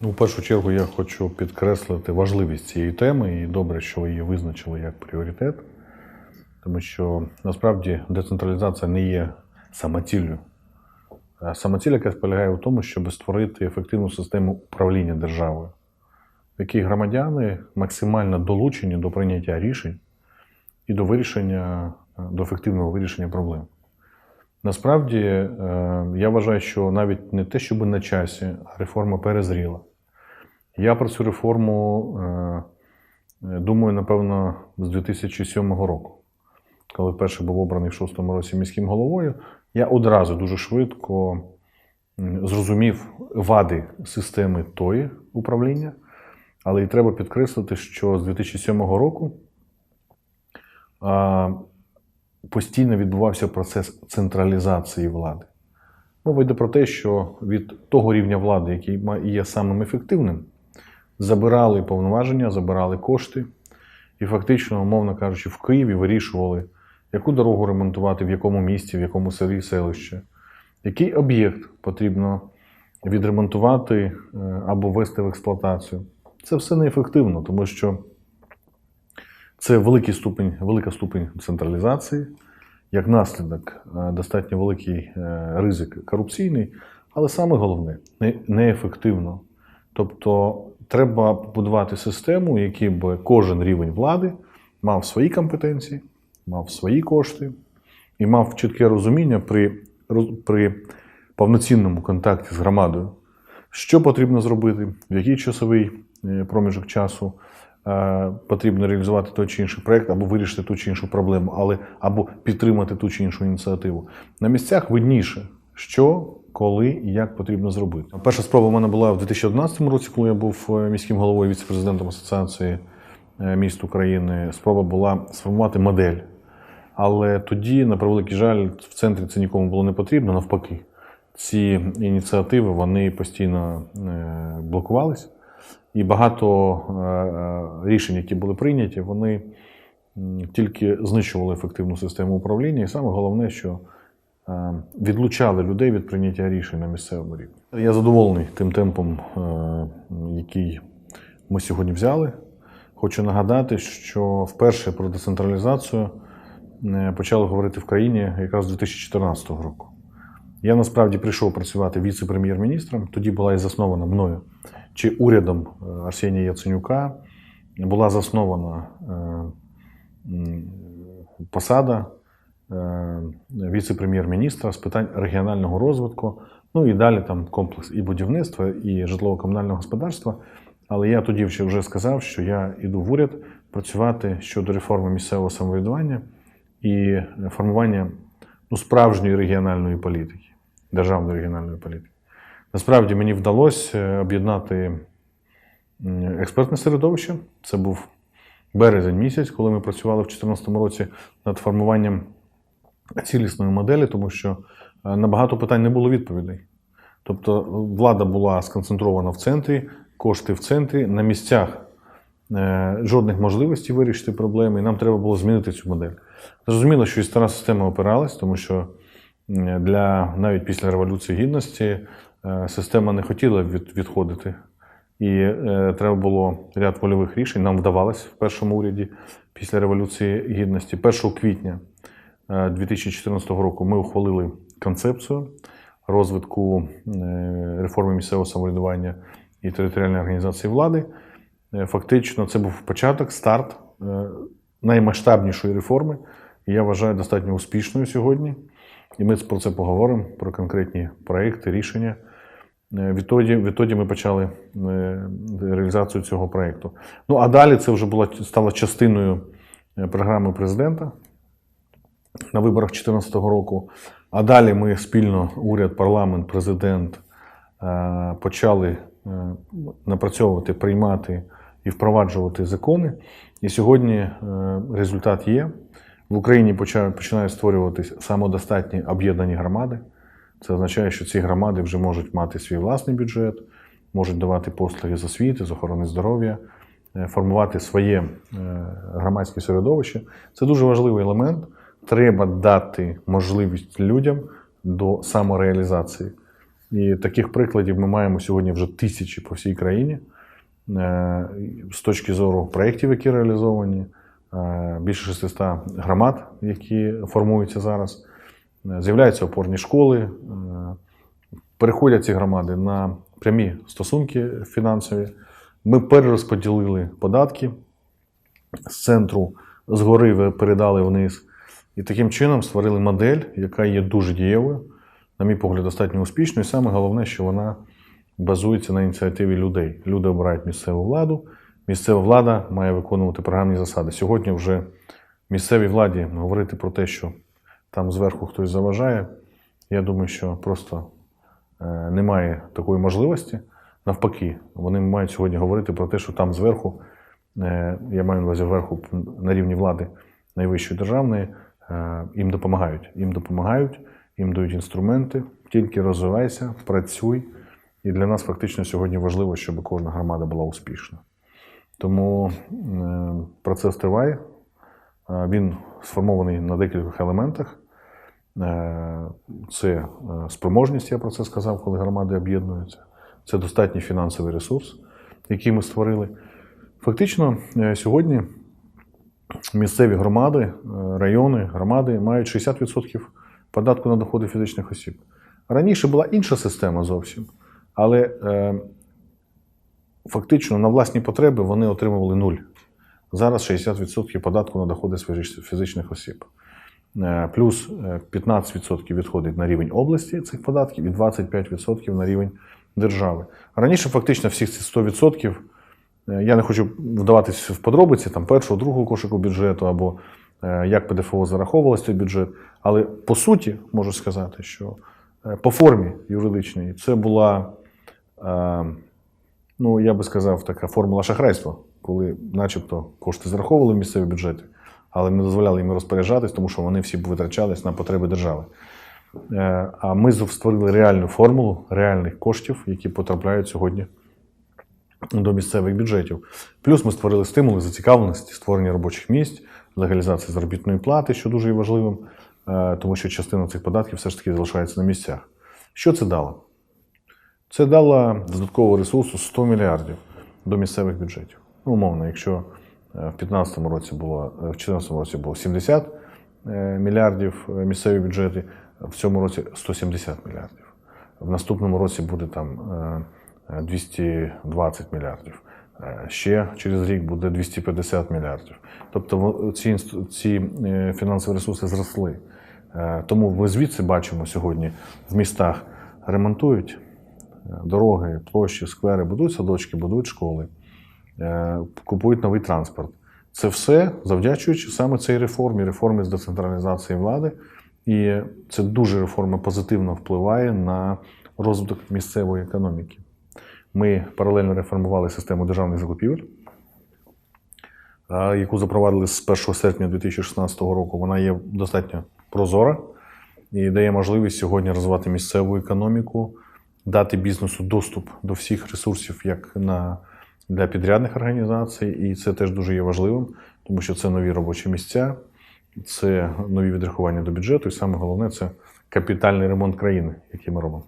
Ну, в першу чергу я хочу підкреслити важливість цієї теми, і добре, що ви її визначили як пріоритет, тому що насправді децентралізація не є самоціллю. Самоціль яка полягає в тому, щоб створити ефективну систему управління державою, в якій громадяни максимально долучені до прийняття рішень і до вирішення, до ефективного вирішення проблем. Насправді, е, я вважаю, що навіть не те, щоб на часі, реформа перезріла. Я про цю реформу е, е, думаю, напевно, з 2007 року. Коли вперше був обраний в шостому році міським головою, я одразу дуже швидко зрозумів вади системи тої управління. Але і треба підкреслити, що з 2007 року постійно відбувався процес централізації влади. Мова йде про те, що від того рівня влади, який є самим ефективним, забирали повноваження, забирали кошти, і фактично, умовно кажучи, в Києві вирішували, яку дорогу ремонтувати, в якому місті, в якому селі, селище, який об'єкт потрібно відремонтувати е, або ввести в експлуатацію. Це все неефективно, тому що це великий ступень, велика ступень централізації, як наслідок, е, достатньо великий е, ризик корупційний, але саме головне неефективно. Тобто треба побудувати систему, в якій би кожен рівень влади мав свої компетенції, мав свої кошти і мав чітке розуміння при, при повноцінному контакті з громадою, що потрібно зробити, в який часовий е, проміжок часу е, потрібно реалізувати той чи інший проєкт, або вирішити ту чи іншу проблему, але або підтримати ту чи іншу ініціативу. На місцях видніше, що, коли і як потрібно зробити. Перша спроба в мене була в 2011 році, коли я був е, міським головою віце-президентом Асоціації е, міст України. Спроба була сформувати модель. Але тоді, на превеликий жаль, в центрі це нікому було не потрібно, навпаки. Ці ініціативи вони постійно е, блокувались. І багато рішень, які були прийняті, вони тільки знищували ефективну систему управління. І саме головне, що відлучали людей від прийняття рішень на місцевому рівні. Я задоволений тим темпом, е, який ми сьогодні взяли. Хочу нагадати, що вперше про децентралізацію е, почали говорити в країні якраз з 2014 року. Я насправді прийшов працювати віце-прем'єр-міністром. Тоді була і заснована мною чи урядом е, Арсенія Яценюка. Була заснована е, посада е, віце-прем'єр-міністра з питань регіонального розвитку. Ну і далі там комплекс і будівництва, і житлово-комунального господарства. Але я тоді вже сказав, що я йду в уряд працювати щодо реформи місцевого самоврядування і формування ну, справжньої регіональної політики, державної регіональної політики. Насправді мені вдалося е, об'єднати експертне середовище. Це був березень місяць, коли ми працювали в 2014 році над формуванням цілісної моделі, тому що е, на багато питань не було відповідей. Тобто влада була сконцентрована в центрі, кошти в центрі, на місцях е, жодних можливостей вирішити проблеми, і нам треба було змінити цю модель. Зрозуміло, що і стара система опиралась, тому що для навіть після Революції Гідності е, система не хотіла від, відходити. І е, треба було ряд вольових рішень. Нам вдавалось в першому уряді після Революції Гідності. 1 квітня е, 2014 року ми ухвалили концепцію розвитку е, реформи місцевого самоврядування і територіальної організації влади. Е, Фактично, це був початок, старт е, наймасштабнішої реформи. І я вважаю достатньо успішною сьогодні. І ми про це поговоримо, про конкретні проекти, рішення. Е, Відтоді, відтоді ми почали е, реалізацію цього проєкту. Ну а далі це вже була стала частиною е, програми президента на виборах 2014 року. А далі ми спільно, уряд, парламент, президент, е, почали е, напрацьовувати, приймати і впроваджувати закони. І сьогодні е, результат є. В Україні починають створюватись самодостатні об'єднані громади. Це означає, що ці громади вже можуть мати свій власний бюджет, можуть давати послуги з освіти, з охорони здоров'я, формувати своє громадське середовище. Це дуже важливий елемент. Треба дати можливість людям до самореалізації. І таких прикладів ми маємо сьогодні вже тисячі по всій країні. Е, З точки зору проєктів, які реалізовані, е, більше 600 громад, які формуються зараз. Е, З'являються опорні школи, переходять ці громади на прямі стосунки фінансові. Ми перерозподілили податки з центру згори передали вниз. І таким чином створили модель, яка є дуже дієвою, на мій погляд, достатньо успішною. І саме головне, що вона базується на ініціативі людей. Люди обирають місцеву владу. Місцева влада має виконувати програмні засади. Сьогодні вже місцевій владі говорити про те, що там зверху хтось заважає. Я думаю, що просто е, немає такої можливості. Навпаки, вони мають сьогодні говорити про те, що там зверху, е, я маю на увазі зверху на рівні влади найвищої державної, їм допомагають. Їм допомагають, їм дають інструменти, тільки розвивайся, працюй. І для нас фактично сьогодні важливо, щоб кожна громада була успішна. Тому е, процес триває. Е, Він сформований на декількох елементах. Е, Це е, спроможність, я про це сказав, коли громади об'єднуються. Це достатній фінансовий ресурс, який ми створили. Фактично, е, сьогодні місцеві громади, е, райони, громади мають 60% податку на доходи фізичних осіб. Раніше була інша система зовсім, але е, фактично на власні потреби вони отримували нуль. Зараз 60% податку на доходи фізич- фізичних осіб. Е, Плюс е, 15% відходить на рівень області цих податків і 25% на рівень держави. Раніше фактично всіх цих 100%, е, я не хочу вдаватися в подробиці там першого, другого кошику бюджету або е, як ПДФО зараховувалося цей бюджет. Але по суті можу сказати, що е, по формі юридичній це була, е, ну я би сказав, така формула шахрайства, коли, начебто, кошти зараховували в місцеві бюджети, але не дозволяли їм розпоряджатись, тому що вони всі витрачались на потреби держави. Е, А ми створили реальну формулу реальних коштів, які потрапляють сьогодні до місцевих бюджетів. Плюс ми створили стимули зацікавленості, створення робочих місць, легалізації заробітної плати, що дуже є важливим, е, тому що частина цих податків все ж таки залишається на місцях. Що це дало? Це дало додаткового ресурсу 100 мільярдів до місцевих бюджетів. Ну, умовно, якщо е, в 2015 році було, е, в 2014 році було 70 е, мільярдів місцеві бюджети, в цьому році 170 мільярдів. В наступному році буде там 220 мільярдів. Е, Ще через рік буде 250 мільярдів. Тобто ці, ці е, фінансові ресурси зросли. Е, Тому ми звідси бачимо сьогодні в містах ремонтують е, дороги, площі, сквери, будують садочки, будують школи, е, купують новий транспорт. Це все завдячуючи саме цій реформі, реформі з децентралізації влади. І це дуже реформа позитивно впливає на розвиток місцевої економіки. Ми паралельно реформували систему державних закупівель, яку запровадили з 1 серпня 2016 року. Вона є достатньо прозора і дає можливість сьогодні розвивати місцеву економіку, дати бізнесу доступ до всіх ресурсів, як на, для підрядних організацій. І це теж дуже є важливим, тому що це нові робочі місця, це нові відрахування до бюджету, і саме головне це капітальний ремонт країни, який ми робимо.